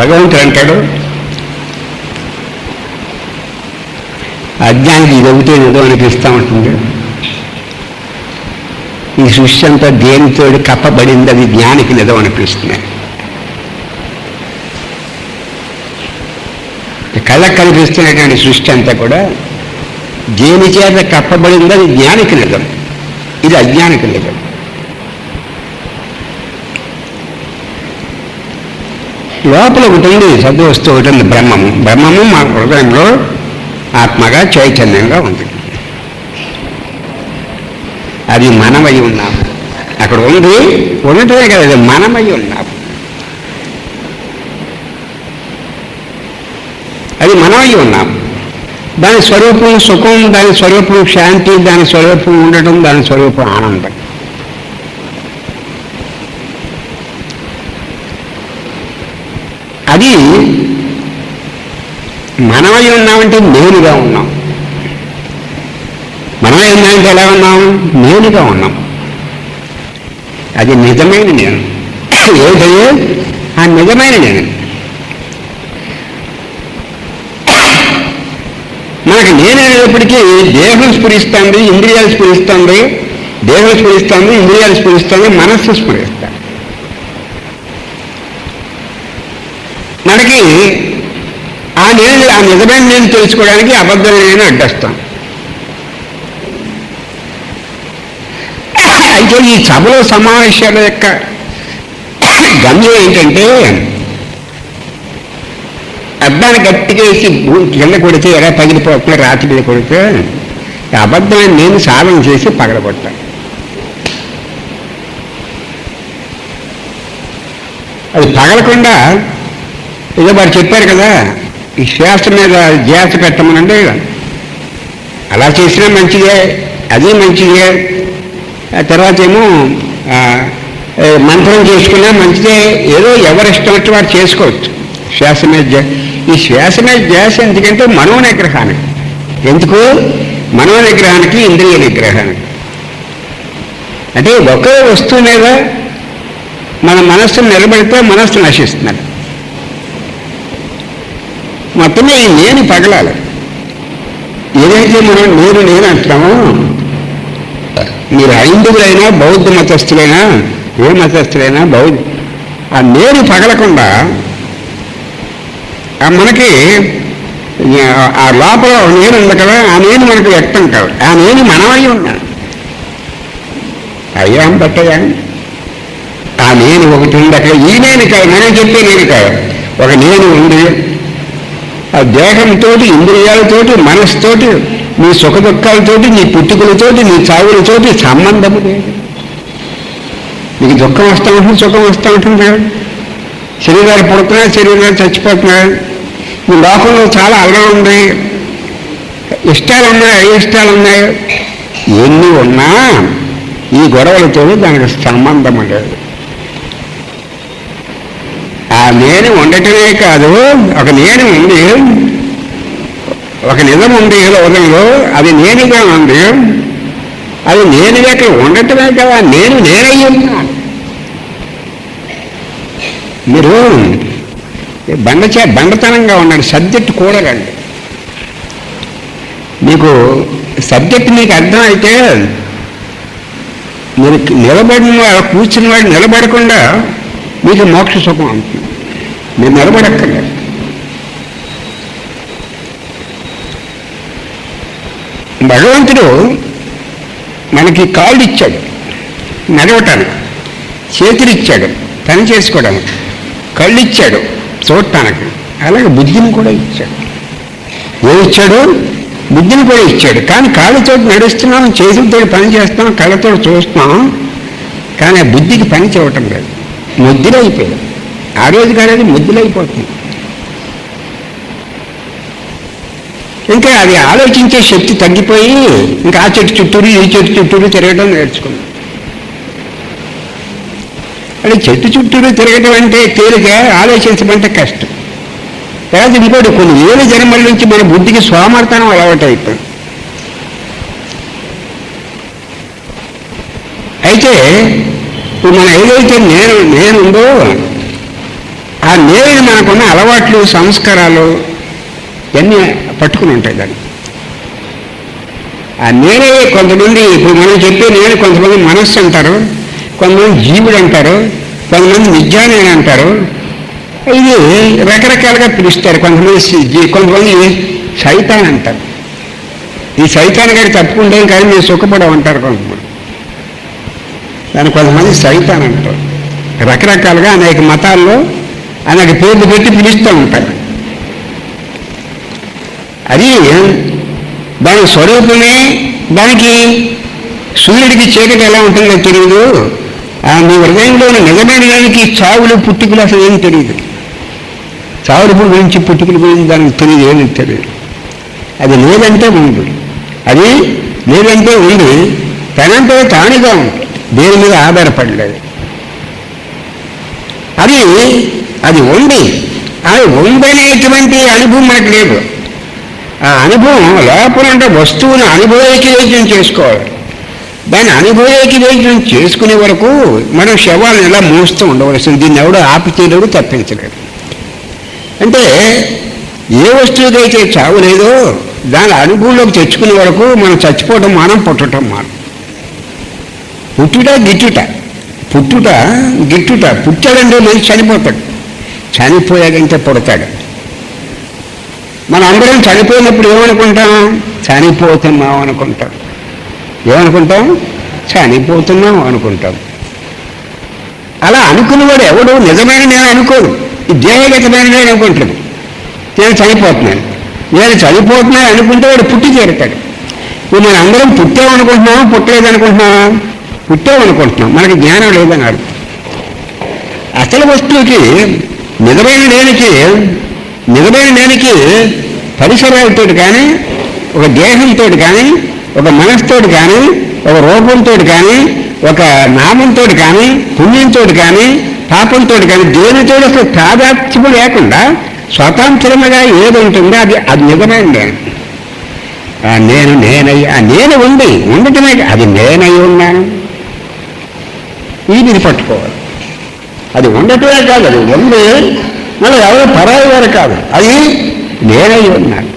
భగవంతుడు అంటాడు అజ్ఞానికి ఇది ఒకటే ఏదో అనిపిస్తూ ఉంటుంది. ఈ సృష్టి అంతా దేనితో కప్పబడింది అది జ్ఞానికి నిజం అనిపిస్తుంది. కళ్ళకు కనిపిస్తున్నటువంటి సృష్టి అంతా కూడా దేని చేత కప్పబడింది అది జ్ఞానికి నిజం ఇది అజ్ఞానికి నిజం లోపల ఒకటి ఉంది సద్వస్తు ఒకటి ఉంది బ్రహ్మము. బ్రహ్మము మా హృదయంలో ఆత్మగా చైతన్యంగా ఉంది. అది మనమై ఉన్నాము. అక్కడ ఉంది ఉండటమే కదా అది మనమై ఉన్నాము. అది మనమై ఉన్నాము. దాని స్వరూపం సుఖం దాని స్వరూపం శాంతి దాని స్వరూపం ఉండటం దాని స్వరూపం ఆనందం. అది మనమై ఉన్నామంటే నేనుగా ఉన్నాం. మనమై ఉన్నామంటే ఎలా ఉన్నాం? నేనుగా ఉన్నాం. అది నిజమైన నేను. ఏదయ్యే ఆ నిజమైన నేను. మనకు నేననేటప్పటికీ దేహం స్ఫురిస్తుంది ఇంద్రియాలు స్ఫురిస్తుంది దేహం స్ఫురిస్తుంది ఇంద్రియాలు స్ఫురిస్తుంది మనస్సు స్ఫురిస్తుంది. మనకి ఆ నేను ఆ నిజమైన నేను తెలుసుకోవడానికి అబద్ధం నేను అడ్డస్తాం. అయితే ఈ సభలో సమావేశాల యొక్క గమ్యం ఏంటంటే అద్దాన్ని గట్టిగా వేసి కింద కొడితే ఎలా పగిలిపోతున్నా రాత్రి మీద కొడితే అబద్ధాన్ని నేను సాధన చేసి పగలగొట్టాను అది పగలకుండా ఏదో వారు చెప్పారు కదా ఈ శ్వాస మీద ధ్యాస పెట్టమనండి. అలా చేసినా మంచిదే అది మంచిదే. ఆ తర్వాత ఏమో మంత్రం చేసుకున్నా మంచిదే ఏదో ఎవరు వచ్చి వారు చేసుకోవచ్చు. శ్వాస మీద ఈ శ్వాస మీద ధ్యాస ఎందుకంటే మనో నిగ్రహానికి ఎందుకు? మనో నిగ్రహానికి ఇంద్రియ నిగ్రహానికి. అంటే ఒకే వస్తువు మీద మన మనస్సును నిలబెడితే మనస్సు నశిస్తున్నారు మొత్తమే ఈ నేను పగలాలి. ఏదైతే మనం నేను నేను అంటున్నామో మీరు హైందువులైనా బౌద్ధ మతస్థులైనా ఏ మతస్థులైనా బౌద్ధ ఆ నేను పగలకుండా ఆ మనకి ఆ- లోపల నేను ఉంది కదా ఆ నేను మనకు వ్యక్తం కాదు. ఆ నేను మనమై ఉన్నాను. అయ్యాం పట్టయా ఆ నేను ఒకటి ఉంది అక్కడ ఈ నేను కాదు మనం చెప్పే నేను కాదు. ఒక నేను ఉంది ఆ దేహంతో ఇంద్రియాలతోటి మనసుతోటి నీ సుఖ దుఃఖాలతోటి నీ పుట్టుకలతోటి నీ చావులతోటి సంబంధము లేదు. నీకు దుఃఖం వస్తూ ఉంటుంది సుఖం వస్తూ ఉంటుంది శరీరాలు పుడుతున్నాయి శరీరాలు చచ్చిపోతున్నాయి. ఈ లోకంలో చాలా అల్లరి ఉంది ఇష్టాలు ఉన్నాయి అయిష్టాలు ఉన్నాయి. ఎన్ని ఉన్నా ఈ గొడవలతో దానికి సంబంధం లేదు. నేను ఉండటమే కాదు ఒక నేను ఉంది. ఒక నిజం ఉంది లోకంలో అది నేనుగా ఉంది. అది నేను ఇక్కడ ఉండటమే కదా నేను నేనై ఉన్నా. మీరు బండ బండతనంగా ఉన్నాడు సబ్జెక్ట్ కూడరండి మీకు సబ్జెక్ట్ మీకు అర్థమైతే మీరు నిలబడిన వాడు కూర్చున్న వాడు నిలబడకుండా మీకు మోక్ష సుఖం అంటుంది మీరు నిలబడక్కర్లేదు భగవంతుడు మనకి కాళ్ళు ఇచ్చాడు నడవటానికి చేతులు ఇచ్చాడు పని చేసుకోవడానికి కళ్ళు ఇచ్చాడు చూడటానికి అలాగే బుద్ధిని కూడా ఇచ్చాడు. ఏమి ఇచ్చాడు? బుద్ధిని కూడా ఇచ్చాడు. కానీ కాళ్ళతో నడుస్తున్నాం చేతులతో పని చేస్తున్నాం కళ్ళతో చూస్తున్నాం కానీ ఆ బుద్ధికి పని చేయటం లేదు. ముద్దులైపోయాడు. ఆ రోజు కానీ ముద్దులైపోతుంది ఇంకా అది ఆలోచించే శక్తి తగ్గిపోయి ఇంకా ఆ చెట్టు చుట్టూరు ఈ చెట్టు చుట్టూరు తిరగడం నేర్చుకున్నాం. అంటే చెట్టు చుట్టూరు తిరగడం అంటే తేలిక ఆలోచించమంటే కష్టం. తర్వాత ఇంకోటి కొన్ని వేల జన్మల నుంచి మన బుద్ధికి స్వామర్థనం అలవాటు అయిపోయింది అయితే ఇప్పుడు ఏదైతే నేను నేనుందో ఆ నేను మనకున్న అలవాట్లు సంస్కారాలు ఇవన్నీ పట్టుకుని ఉంటాయి దాన్ని. ఆ నేనే కొంతమంది ఇప్పుడు మనం చెప్పే నేను కొంతమంది మనస్సు అంటారు కొంతమంది జీవుడు అంటారు కొంతమంది విజ్ఞాని అని అంటారు. ఇది రకరకాలుగా పిలుస్తారు కొంతమంది కొంతమంది సైతాన్ అంటారు. ఈ సైతాన్ గారి తప్పుకుంటే కానీ మేము సుఖపడమంటారు కొంతమంది. దాన్ని కొంతమంది సైతాన్ అంటారు. రకరకాలుగా అనేక మతాల్లో అనేక పేర్లు పెట్టి పిలుస్తూ ఉంటారు. అది దాని స్వరూపమే దానికి సూర్యుడికి చీకటి ఎలా ఉంటుందో తెలియదు ఆ మీ హృదయంలో ఉన్న నిజమైన దానికి చావులు పుట్టుకలు అసలు ఏం తెలియదు చావుల గురించి పుట్టుకల గురించి దానికి తెలియదు ఏమి తెలియదు అది లేదంటే ఉంది అది లేదంటే ఉంది తనంటే తానుగా ఉంది దేని మీద ఆధారపడలేదు. అది అది ఉంది. అది ఉందనేటువంటి అనుభవం మనకు లేదు. ఆ అనుభవం లోపల ఉండే వస్తువును అనుభవైకవేద్యం చేసుకోవాలి. దాన్ని అనుభవైకవేద్యం చేసుకునే వరకు మనం శవాలను ఇలా మోస్తూ ఉండవలసింది? దీన్ని ఎవడో ఆపితేలేడు తప్పించలేడు. అంటే ఏ వస్తువుకైతే చావు లేదో దాని అనుభవంలోకి తెచ్చుకునే వరకు మనం చచ్చిపోవటం మానం పుట్టడం మానం. పుట్టుట గిట్టుట. పుట్టుట గిట్టుట. పుట్టాడంటే లేదు చనిపోతాడు. చనిపోయాక ఇంకా పుడతాడు. మన అందరం చనిపోయినప్పుడు ఏమనుకుంటాం? చనిపోతున్నాం అనుకుంటాం. ఏమనుకుంటాం? చనిపోతున్నాం అనుకుంటాం. అలా అనుకున్నవాడు ఎవడు? నిజమైన నేను అనుకోను. ఈ దేహగతమైన నేను అనుకుంటాడు నేను చనిపోతున్నాను. నేను చనిపోతున్నాను అనుకుంటే వాడు పుట్టి చేరుతాడు. ఇప్పుడు మనం అందరం పుట్టామనుకుంటున్నాము పుట్టలేదనుకుంటున్నామా? పుట్టామనుకుంటున్నాం మనకి జ్ఞానం లేదన్నాడు. అసలు వస్తువుకి నిజమైన నేనికి నిజమైన నేనికి పరిసరాలతో కానీ ఒక దేహంతో కానీ ఒక మనసుతో కానీ ఒక రూపంతో కానీ ఒక నామంతో కానీ పుణ్యంతో కానీ పాపంతో కానీ దేనితో అసలు తాదాత్మ్యం లేకుండా స్వతంత్రంగా ఏది ఉంటుందో అది అది నిజమైన నేను. ఆ నేను నేనై ఆ నేను ఉంది ఉండటమే అది నేనై ఉన్నాను ఇది పట్టుకోవాలి. అది ఉండటమే కాదు అది ఉంది మళ్ళీ ఎవరు పరాయి వారు కాదు అది నేనై ఉన్నాను